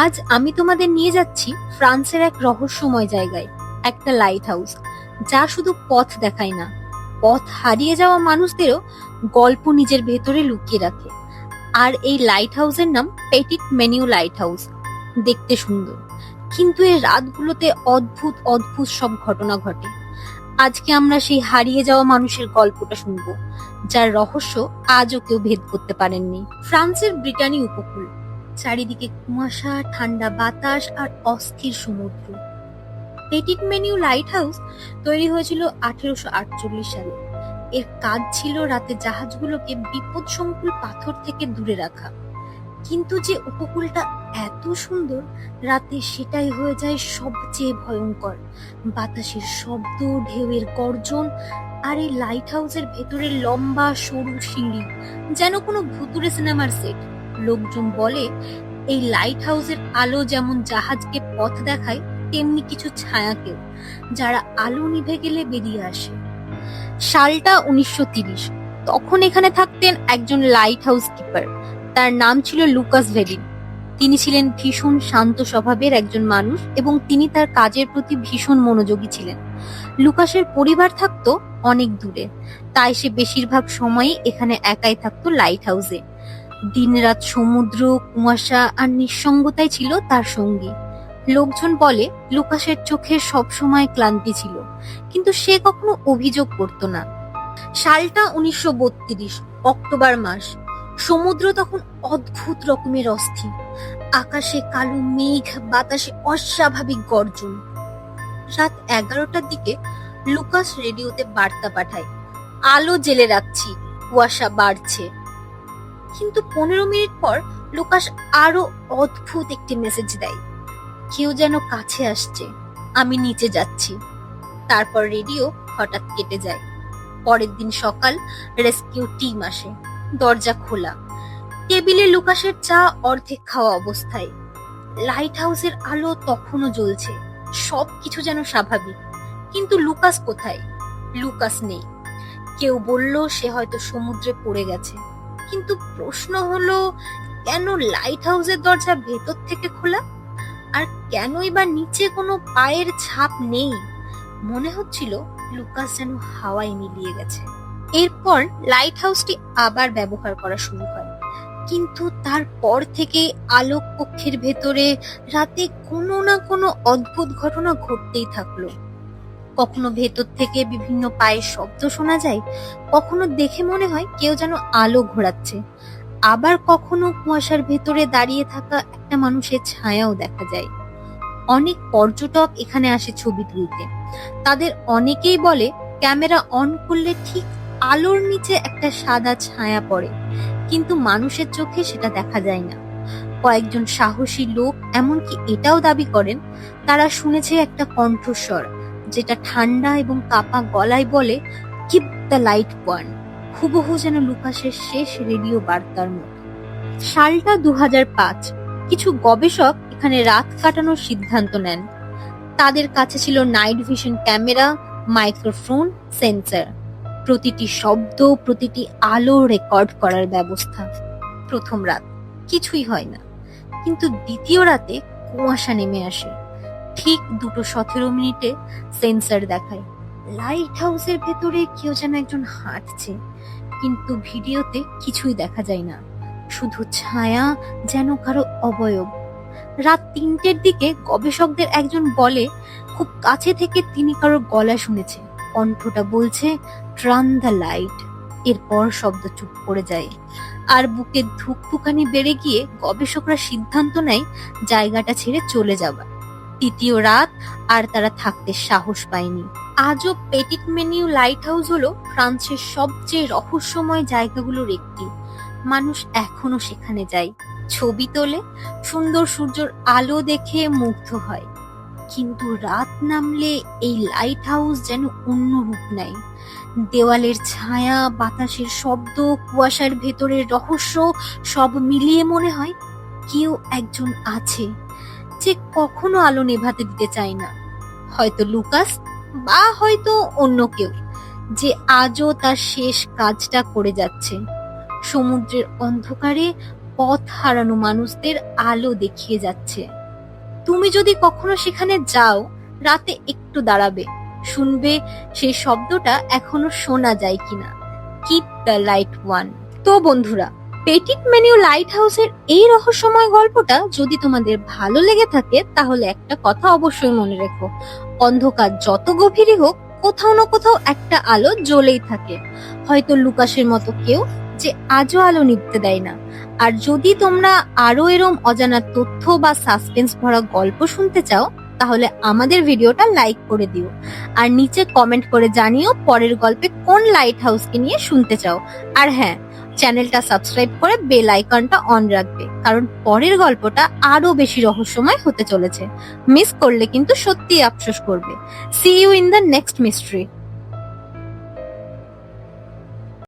আজ আমি তোমাদের নিয়ে যাচ্ছি ফ্রান্সের এক রহস্যময় জায়গায়, একটা লাইট হাউস যা শুধু পথ দেখায় না, পথ হারিয়ে যাওয়া মানুষদেরও গল্প নিজের ভেতরে লুকিয়ে রাখে। আর এই লাইট হাউসের নাম পেটিট মেনিউ লাইট হাউস দেখতে সুন্দর। কিন্তু এই রাতগুলোতে অদ্ভুত অদ্ভুত সব ঘটনা ঘটে। আজকে আমরা সেই হারিয়ে যাওয়া মানুষের গল্পটা শুনব, যার রহস্য আজও কেউ ভেদ করতে পারেননি। ফ্রান্সের ব্রিটানি উপকূল চারিদিকে কুয়াশা, ঠান্ডা বাতাস আর অস্থির সমুদ্র। পেটিট মেনিউ লাইট হাউস তৈরি হয়েছিল আঠেরোশো আটচল্লিশ সালে। এর কাজ ছিল রাতে জাহাজগুলোকে বিপদ সংকুল পাথর থেকে দূরে রাখা। কিন্তু যে উপকূলটা এত সুন্দর, রাতে সেটাই হয়ে যায় সবচেয়ে ভয়ঙ্কর। বাতাসের শব্দ, ঢেউয়ের গর্জন আর এই লাইট হাউসের ভেতরে লম্বা সরু সিঁড়ি, যেন কোনো ভুতুরে সিনেমার সেট। লোকজন বলে, এই লাইট হাউসের আলো যেমন জাহাজকে পথ দেখায়, তেমনি কিছু ছায়াকেও, যারা আলো নিভে গেলে বেরিয়ে আসে। সালটা উনিশশো তখন এখানে থাকতেন একজন লাইট হাউস কিপার তার নাম ছিল লুকাস ভেলিন। তিনি ছিলেন ভীষণ শান্ত স্বভাবের একজন মানুষ এবং তিনি তার কাজের প্রতি ভীষণ মনোযোগী ছিলেন। লুকাসের পরিবার থাকতো অনেক দূরে। তাই সে বেশিরভাগ সময়ই এখানে একাই থাকতো লাইট হাউসে দিনরাত সমুদ্র, কুয়াশা আর নিঃসঙ্গতাই ছিল তার সঙ্গী। লোকজন বলে, লুকাসের চোখে সবসময় ক্লান্তি ছিল, কিন্তু সে কখনো অভিযোগ করতো না। সালটা উনিশশো বত্রিশ, অক্টোবর মাস। সমুদ্র তখন অদ্ভুত রকমের অস্থির। আকাশে কালো মেঘ, বাতাসে অস্বাভাবিক গর্জন। রাত এগারোটার দিকে লুকাস রেডিওতে বার্তা পাঠায়, আলো জেলে রাখছি, কুয়াশা বাড়ছে। কিন্তু পনেরো মিনিট পর লুকাস আরও অদ্ভুত একটি মেসেজ দেয়। কেউ যেন কাছে আসছে। আমি নিচে যাচ্ছি। তারপর রেডিও হঠাৎ কেটে যায়। পরের দিন সকাল রেস্কিউ টিম আসে। দরজা খোলা। টেবিলে লুকাসের চা অর্ধেক খাওয়া অবস্থায়। লাইট হাউসের আলো তখনও জ্বলছে। সব কিছু যেন স্বাভাবিক। কিন্তু লুকাস কোথায়? লুকাস নেই। কেউ বলল সে হয়তো সমুদ্রে পড়ে গেছে। কিন্তু প্রশ্ন হলো, কেন লাইট হাউসের দরজা ভেতর থেকে খোলা? আর কেনই বা নিচে কোনো পায়ের ছাপ নেই? মনে হচ্ছিল লুকাস যেন হাওয়ায় মিলিয়ে গেছে। এরপর লাইট হাউসটি আবার ব্যবহার করা শুরু হয় কিন্তু তারপর থেকে আলোক কক্ষের ভেতরে রাতে কোনো না কোনো অদ্ভুত ঘটনা ঘটতেই থাকল। কখনো ভেতর থেকে বিভিন্ন পায়ের শব্দ শোনা যায়, কখনো দেখে মনে হয় কেউ যেন আলো ঘোরাচ্ছে। আবার কখনো কুয়াশার ভেতরে দাঁড়িয়ে থাকা একটা মানুষের ছায়াও দেখা যায়। অনেক পর্যটক এখানে আসে ছবি তুলতে। তাদের অনেকেই বলে, ক্যামেরা অন করলে ঠিক আলোর নিচে একটা সাদা ছায়া পড়ে, কিন্তু মানুষের চোখে সেটা দেখা যায় না। কয়েকজন সাহসী লোক এমনকি এটাও দাবি করেন, তারা শুনেছে একটা কণ্ঠস্বর। যেটা ঠান্ডা এবং কাপা গলায় বলে কিপ দ্য লাইট বার্ন হুবহু যেন লুকাসের শেষ রেডিও বার্তার মতো। সালটা দু হাজার পাঁচ। কিছু গবেষক এখানে রাত কাটানোর সিদ্ধান্ত নেন। তাদের কাছে ছিল night vision camera, microphone, sensor. প্রতিটি শব্দ, প্রতিটি আলো রেকর্ড করার ব্যবস্থা। প্রথম রাত। কিছুই হয় না। কিন্তু দ্বিতীয় রাতে কুয়াশা নেমে আসে। ঠিক দুটো সতেরো মিনিটে সেন্সর দেখায়। লাইট হাউসের ভেতরে কেউ যেন একজন হাঁটছে, কিন্তু ভিডিওতে কিছুই দেখা যায় না। শুধু ছায়া যেন কারও অবয়ব। রাত তিনটের দিকে গবেষকদের একজন বলে, খুব কাছে থেকে তিনি কারও গলা শুনেছে। কণ্ঠটা বলছে ট্রান দ্য লাইট এরপর শব্দ চুপ করে যায়। আর বুকে ধুকপুকানি বেড়ে গিয়ে গবেষকরা সিদ্ধান্ত নেয়, জায়গাটা ছেড়ে চলে যাবার তৃতীয় রাত আর তারা থাকতে সাহস পায়নি। আজও পেটিক মেনিউ লাইট হাউস হলো ফ্রান্সের সবচেয়ে রহস্যময় জায়গাগুলোর একটি। মানুষ এখনও সেখানে যায়। ছবি তোলে, সুন্দর সূর্যের আলো দেখে মুগ্ধ হয়। কিন্তু রাত নামলে এই লাইট হাউস যেন অন্য রূপ নেয়। দেওয়ালের ছায়া, বাতাসের শব্দ, কুয়াশার ভেতরের রহস্য, সব মিলিয়ে মনে হয় কেউ একজন আছে। যে কখনো আলো নেভাতে দিতে চায় না। হয়তো লুকাস বা হয়তো অন্য কেউ যে আজও তার শেষ কাজটা করে যাচ্ছে। সমুদ্রের অন্ধকারে পথ হারানো মানুষদের আলো দেখিয়ে যাচ্ছে। তুমি যদি কখনো সেখানে যাও, রাতে একটু দাঁড়াবে, শুনবে সেই শব্দটা এখনও শোনা যায় কিনা। কিপ দ্য লাইট ওয়ান তো বন্ধুরা পেটিট মেনিউ লাইট হাউসের এই রহস্যময় গল্পটা যদি তোমাদের ভালো লেগে থাকে, তাহলে একটা কথা অবশ্যই মনে রেখো। অন্ধকার যত গভীরই হোক, কোথাও না কোথাও একটা আলো জ্বলেই থাকে। হয়তো লুকাসের মতো কেউ যে আজও আলো নিভতে দেয় না। আর যদি তোমরা আরও এরম অজানা তথ্য বা সাসপেন্স ভরা গল্প শুনতে চাও, তাহলে আমাদের ভিডিওটা লাইক করে দিও। আর নিচে কমেন্ট করে জানিও পরের গল্পে কোন লাইট হাউসকে নিয়ে শুনতে চাও। আর হ্যাঁ চ্যানেলটা সাবস্ক্রাইব করে বেল আইকনটা অন রাখবে, কারণ পরের গল্পটা আরও বেশি রহস্যময় হতে চলেছে। মিস করলে কিন্তু সত্যিই আফসোস করবে। See you in the next mystery